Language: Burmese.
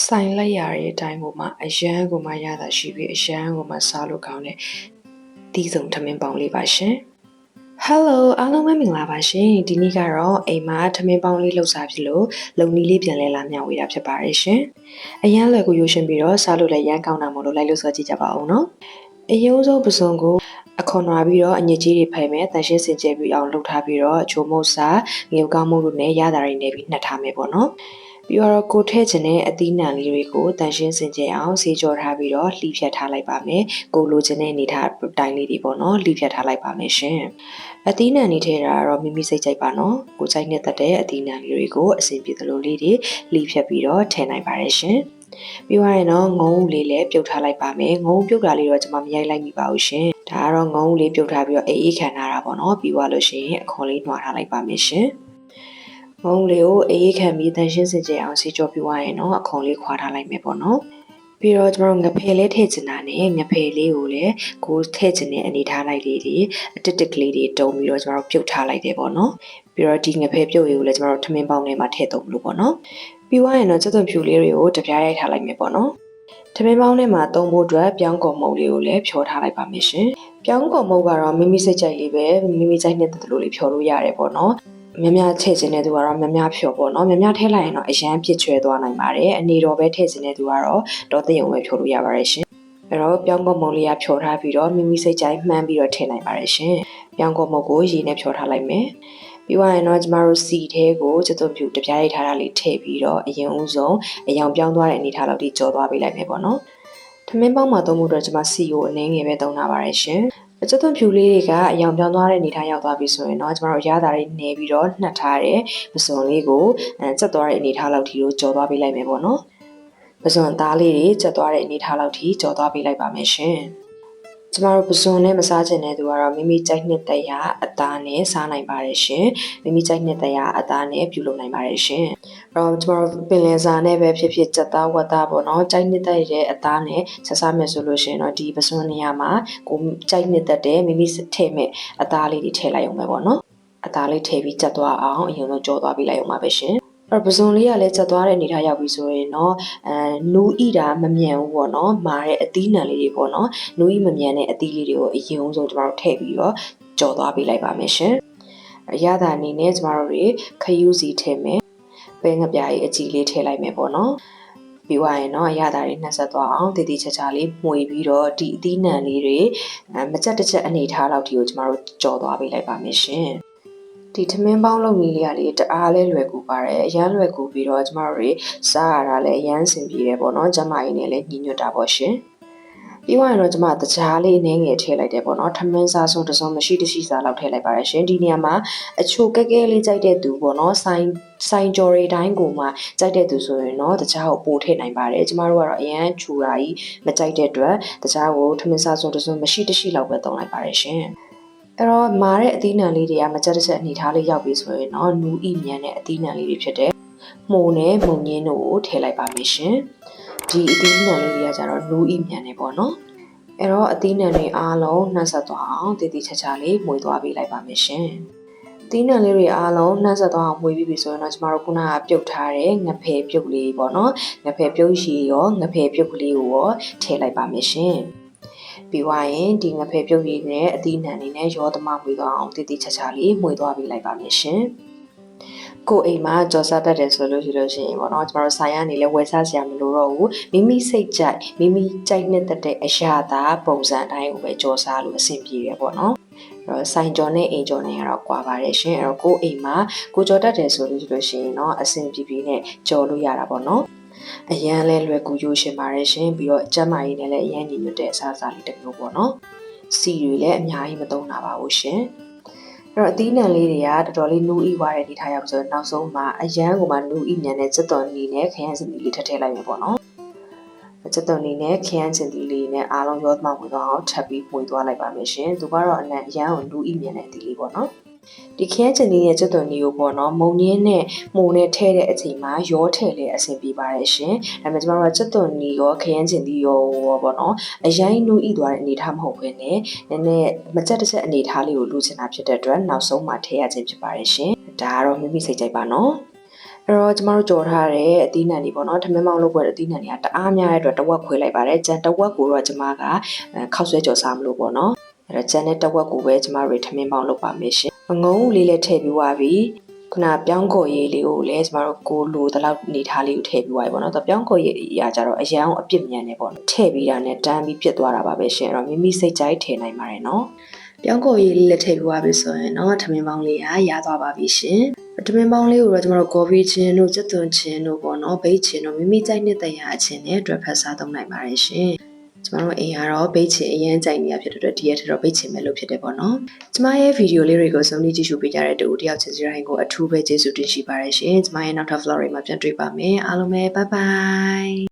ဆိုင်လိုက်ရတဲ့အတိုင်းကိုမှအရန်ကိုမှရတာရှိပြီးအရန်ကိုမှစားလို့ကောင်းတဲ့တီးစုံထမင်းပေါင်းလေးပါရှင် Hello အားလုံးပဲမင်္ဂလာပါရှင်ဒီနေ့ကတော့အိမ်မှာထမင်းပေါင်းလေးလှုပ်စားဖြစ်လို့လုံနီးလေးပြန်လဲလာမျှဝေတာဖြစ်ပါတယ်ရှင်အရန်လွယ်ကိုရိုရှင်ပြီးတော့စားလို့လည်းရန်ကောင်းတာမို့လို့လိုက်လို့စားကြည့်ကြပါဦးနော်အယုံဆုံးပစုံကိုအခွန်ရွာပြီးတော့အညစ်အကြေးတွေဖယ်မယ်တန်ရှင်းစင်ကြယ်ပြီးအောင်လှုပ်ထားပြီးတော့ချိုမုတ်စာငရုတ်ကောင်းမှုတို့နဲ့ရတာတွေနဲ့ပြီးနှက်ထားမယ်ပေါ့နော် ပြီးတော့ကိုထည့်ခြင်းတဲ့အသီးနှံလေးတွေကိုတန်ရှင်းစင်ကြယ်အောင်ဆေးကြောထားပြီးတော့လှီဖြတ်ထားလိုက်ပါမယ်ကိုလိုချင်တဲ့အနေထားတိုင်းလေးတွေပေါ့နော်လှီဖြတ်ထားလိုက်ပါမယ်ရှင်အသီးနှံနေထဲတာကတော့မိမိစိတ်ကြိုက်ပါနော်ကိုကြိုက်နေတတ်တဲ့အသီးနှံလေးတွေကိုအဆင်ပြေသလိုလေးတွေလှီဖြတ်ပြီးတော့ထည့်နိုင်ပါတယ်ရှင်ပြီးသွားရင်တော့ငုံဦးလေးလည်းပြုတ်ထားလိုက်ပါမယ်ငုံဦးပြုတ်တာလေးတော့ကျွန်မမရိုက်လိုက်မိပါဘူးရှင်ဒါကတော့ငုံဦးလေးပြုတ်ထားပြီးတော့အေးအေးခံထားတာပေါ့နော်ပြီးသွားလို့ရှိရင်အခွန်လေးနှွာထားလိုက်ပါမယ်ရှင် မုံလေးကိုအေးအေးခံပြီးတန်ရှင်းစင်ကြယ်အောင်စီကြောပြွားရင်တော့အခွန်လေးခွာထားလိုက်မယ်ပေါ့နော်ပြီးတော့ကျွန်တော်တို့ငဖယ်လေးထည့်ချင်တာနဲ့ငဖယ်လေးကိုလည်းကိုထည့်ချင်တဲ့အနေထားလိုက်လေးတွေအတစ်တစ်ကလေးတွေတုံးပြီးတော့ကျွန်တော်တို့ပြုတ်ထားလိုက်တယ်ပေါ့နော်ပြီးတော့ဒီငဖယ်ပြုတ်ရေးကိုလည်းကျွန်တော်တို့ထမင်းပေါင်းထဲမှာထည့်သုံးလို့ပေါ့နော်ပြီးသွားရင်တော့စက်သွန်ဖြူလေးတွေကိုတပြားရိုက်ထားလိုက်မယ်ပေါ့နော်ထမင်းပေါင်းထဲမှာသုံးဖို့အတွက်ပြောင်းကုန်မုံလေးကိုလည်းဖြောထားလိုက်ပါမယ်ရှင်ပြောင်းကုန်မုံကတော့မိမိစိတ်ကြိုက်လေးပဲမိမိကြိုက်နေတဲ့လိုလေးဖြောလို့ရတယ်ပေါ့နော် မြမထည့်ခြင်းတဲ့သူကတော့မြမဖြော်ပေါ့နော်မြမထည့်လိုက်ရင်တော့အရန်ပြစ်ချွဲသွားနိုင်ပါတယ်အနေတော်ပဲထည့်ခြင်းတဲ့သူကတော့တော့တင်ုံပဲဖြော်လို့ရပါတယ်ရှင်အဲ့တော့ပြောင်းကုန်မုံလေးကဖြော်ထားပြီးတော့မိမိစိတ်ကြိုက်မှန်းပြီးတော့ထည့်နိုင်ပါတယ်ရှင်ပြောင်းကုန်မုံကိုရေနဲ့ဖြော်ထားလိုက်မယ်ပြီးသွားရင်တော့ကျမတို့စီထဲကိုကျသွန်ပြူတပြားရိတ်ထားတာလေးထည့်ပြီးတော့အရင်ဦးဆုံးအယောင်ပြောင်းသွားတဲ့အနေထားလောက်ထိကြော်သွားပေးလိုက်မယ်ပေါ့နော်ထမင်းပေါင်းမှာသုံးဖို့အတွက်ကျမစီကိုအနည်းငယ်ပဲသုံးတာပါတယ်ရှင် အကျသွန်ဖြူလေးတွေကအယောင်ပြောင်းသွားတဲ့အနေထားရောက်သွားပြီဆိုရင်တော့ကျမတို့ရတာတွေနေပြီးတော့နှက်ထားတဲ့ပစုံလေးကိုအဲကျက်သွားတဲ့အနေထားလောက်ထိကိုကြော်သွားပေးလိုက်မယ်ပေါ့နော်ပစုံသားလေးတွေကျက်သွားတဲ့အနေထားလောက်ထိကြော်သွားပေးလိုက်ပါမယ်ရှင် ကျမတို့ပစုံနဲ့မစားချင်တဲ့သူကတော့မိမိကြိုက်နှစ်သက်ရာအသားနဲ့စားနိုင်ပါတယ်ရှင်မိမိကြိုက်နှစ်သက်ရာအသားနဲ့ပြုလုပ်နိုင်ပါတယ်ရှင်အဲ့တော့ကျမတို့ပင်လယ်စာနဲ့ပဲဖြစ်ဖြစ်ကြက်သားဝက်သားပေါ့နော်ကြိုက်နှစ်သက်တဲ့အသားနဲ့ဆက်စားမယ်ဆိုလို့ရှိရင်တော့ဒီပစုံနေရာမှာကိုကြိုက်နှစ်သက်တဲ့မိမိထည့်မဲ့အသားလေးတွေထည့်လိုက်အောင်ပဲပေါ့နော်အသားလေးထည့်ပြီးကြက်သွားအောင်အရင်ဆုံးကြောသွားပြီးလိုက်အောင်ပါပဲရှင် အဲ့ပစုံလေးကလည်းချက်သွားတဲ့အနေထားရောက်ပြီဆိုရင်တော့အဲနူးဣတာမမြန်ဘူးပေါ့နော်မာတဲ့အသီးနှံလေးတွေပေါ့နော်နူးဣမမြန်တဲ့အသီးလေးတွေကိုအရင်ဆုံးကျွန်တော်တို့ထည့်ပြီးတော့ကြော်သွားပေးလိုက်ပါမယ်ရှင်အရသာအနေနဲ့ကျွန်တော်တို့တွေခရူးစီထည့်မယ်ပဲငပြားကြီးအကြည်လေးထည့်လိုက်မယ်ပေါ့နော်ပြီးသွားရင်တော့အရသာတွေနှက်ဆက်သွားအောင်တည်တည်ချာချာလေးမှုီပြီးတော့ဒီအသီးနှံလေးတွေမကြက်တစ်ချက်အနေထားလောက်ဒီကိုကျမတို့ကြော်သွားပေးလိုက်ပါမယ်ရှင် ဒီထမင်းပေါင်းလုပ်နည်းလေးကလေတအားလဲလွယ်ကူပါတယ်အရန်လွယ်ကူပြီးတော့ကျမတို့တွေစားရတာလည်းအရန်ဆင်ပြေတယ်ပေါ့နော်ကျမကြီးနဲ့လည်းညီညွတ်တာပေါ့ရှင်ပြီးသွားရင်တော့ကျမတကြားလေးနည်းငယ်ထည့်လိုက်တယ်ပေါ့နော်ထမင်းစားဆုံးတစ်စုံမရှိတရှိစားလောက်ထည့်လိုက်ပါတယ်ရှင်ဒီနေရာမှာအချိုကဲကဲလေးကြိုက်တဲ့သူပေါ့နော်ဆိုင်ဆိုင်ကြော်ရီတိုင်းကိုမှကြိုက်တဲ့သူဆိုရင်တော့တကြားကိုပို့ထည့်နိုင်ပါတယ်ကျမတို့ကတော့အရန်ချူတာကြီးမကြိုက်တဲ့အတွက်တကြားကိုထမင်းစားဆုံးတစ်စုံမရှိတရှိလောက်ပဲသုံးလိုက်ပါတယ်ရှင် အဲ့တော့မာတဲ့အသီးနှံလေးတွေကမကြက်တစ်ချက်အနေထားလေးရောက်ပြီဆိုရင်တော့နူဤမြန်တဲ့အသီးနှံလေးတွေဖြစ်တဲ့မှုန်နဲ့မုံညင်းတို့ကိုထည့်လိုက်ပါမယ်ရှင်ဒီအသီးနှံလေးတွေကကြတော့နူဤမြန်နေပေါ့နော်အဲ့တော့အသီးနှံတွေအားလုံးနှက်ဆက်သွားအောင်တည်တည်ချာချာလေးမှုသွားပေးလိုက်ပါမယ်ရှင်သီးနှံလေးတွေအားလုံးနှက်ဆက်သွားအောင်မွေးပြီးပြီဆိုရင်တော့ကျမတို့ခုနကပြုတ်ထားတဲ့ငဖယ်ပြုတ်လေးပေါ့နော်ငဖယ်ပြုတ်ရှိရောငဖယ်ပြုတ်ကလေးကိုရောထည့်လိုက်ပါမယ်ရှင် ပြီးွားရင်ဒီငဖယ်ပြုတ်ရည်နဲ့အသီးနှံတွေနဲ့ရောသမမွေသွားအောင်တည်တည်ချာချာလေးမွေသွားပေးလိုက်ပါမယ်ရှင်ကိုအိမ်မှာကြော်စားတတ်တယ်ဆိုလို့ရှိလို့ရှိရင်ပေါ့နော်ကျမတို့ဆိုင်ရနေလဲဝယ်စားစရာမလိုတော့ဘူးမိမိစိတ်ကြိုက်မိမိကြိုက်နှစ်သက်တဲ့အရာသာပုံစံတိုင်းကိုပဲကြော်စားလို့အဆင်ပြေတယ်ပေါ့နော်အဲ့တော့ဆိုင်ကြော်နဲ့အိမ်ကြော်နဲ့ကတော့ကွာပါတယ်ရှင်အဲ့တော့ကိုအိမ်မှာကိုကြော်တတ်တယ်ဆိုလို့ရှိလို့ရှိရင်တော့အဆင်ပြေပြေနဲ့ကြော်လို့ရတာပေါ့နော် အရန်လဲလွယ်ကူရိုးရှင်ပါတယ်ရှင်ပြီးတော့ကျမကြီးနဲ့လည်းအရန်ညီညွတ်တဲ့အစားအစာလေးတစ်မျိုးပေါ့နော်စီတွေလည်းအများကြီးမသုံးတာပါဘူးရှင်အဲ့တော့အသီးနှံလေးတွေကတော်တော်လေးနူးဤွားတဲ့အနေထားရောက်ဆိုတော့နောက်ဆုံးမှာအရန်ကိုမှနူးဤမြန်တဲ့စက်တော်နီနဲ့ခရမ်းစင်လေးထည့်ထည့်လိုက်မယ်ပေါ့နော်စက်တော်နီနဲ့ခရမ်းစင်လေးနဲ့အားလုံးရောသမဝင်သွားအောင်ထပ်ပြီးပွေသွားလိုက်ပါမယ်ရှင်သူကတော့အနံ့အရန်ကိုနူးဤမြန်တဲ့အသီးလေးပေါ့နော် ဒီခရမ်းချင်လေးရဲ့ကျွတ်တော်နီကိုပေါ့နော်မုံငင်းနဲ့မှုန်နဲ့ထဲတဲ့အချိန်မှာရောထည့်လဲအဆင်ပြေပါတယ်ရှင်ဒါပေမဲ့ကျမတို့ကကျွတ်တော်နီရောခရမ်းချင်သီးရောပေါ့နော်အရင်နူးဤသွားတဲ့အနေထားမဟုတ်ဘဲနဲ့နည်းနည်းမကြက်တစ်ချက်အနေထားလေးကိုလူချင်တာဖြစ်တဲ့အတွက်နောက်ဆုံးမှထည့်ရခြင်းဖြစ်ပါတယ်ရှင်ဒါကတော့မိမိစိတ်ကြိုက်ပါနော်အဲ့တော့ကျမတို့ကြော်ထားတဲ့အသီးနှံတွေပေါ့နော်ထမင်းမောင်းလုပ်ပွဲတဲ့အသီးနှံတွေကတအားများတဲ့အတွက်တစ်ဝက်ခွဲလိုက်ပါတယ်ကြံတစ်ဝက်ကိုတော့ကျမကအဲခောက်ဆွဲကြော်စားမလို့ပေါ့နော်အဲ့တော့ကြံတဲ့တစ်ဝက်ကိုပဲကျမတို့တွေထမင်းမောင်းလုပ်ပါမယ်ရှင် ငုံဦးလေးလည်းထည့်ပြီးသွားပြီခုနပြောင်းကော်ရည်လေးကိုလည်းကျမတို့ကိုလိုတလောက်နေထားလေးကိုထည့်ပြီးသွားပြီပေါ့နော်။တော့ပြောင်းကော်ရည်အရာကြတော့အရန်အောင်အပြစ်မြန်နေပေါ့နော်။ထည့်ပြီးတာနဲ့တန်းပြီးပြစ်သွားတာပါပဲရှင်။အဲ့တော့မိမိစိတ်ကြိုက်ထည့်နိုင်ပါတယ်နော်။ပြောင်းကော်ရည်လေးလည်းထည့်ပြီးသွားပြီဆိုရင်တော့ထမင်းပေါင်းလေးကရသွားပါပြီရှင်။ထမင်းပေါင်းလေးကိုတော့ကျမတို့ကော်ဖီချင်းတို့စက်သွန်ချင်းတို့ပေါ့နော်။ဘိတ်ချင်းတို့မိမိကြိုက်တဲ့တရားအချင်းနဲ့အတွက်ဖက်စားသုံးနိုင်ပါတယ်ရှင်။ ကျမတို့အိမ်ကတော့ဘိတ်ချင်အရင်ကြိုက်နေရဖြစ်တဲ့အတွက်ဒီရက်ထက်တော့ဘိတ်ချင်မဲ့လို့ဖြစ်တယ်ပေါ့နော်။ကျမရဲ့ဗီဒီယိုလေးတွေကိုစုံလင်ကြည့်ရှုပေးကြတဲ့တူတယောက်ချင်းစီတိုင်းကိုအထူးပဲကျေးဇူးတင်ရှိပါတယ်ရှင်။ကျမရဲ့နောက်ထပ် vlog တွေမှာပြန်တွေ့ပါမယ်။အားလုံးပဲ bye bye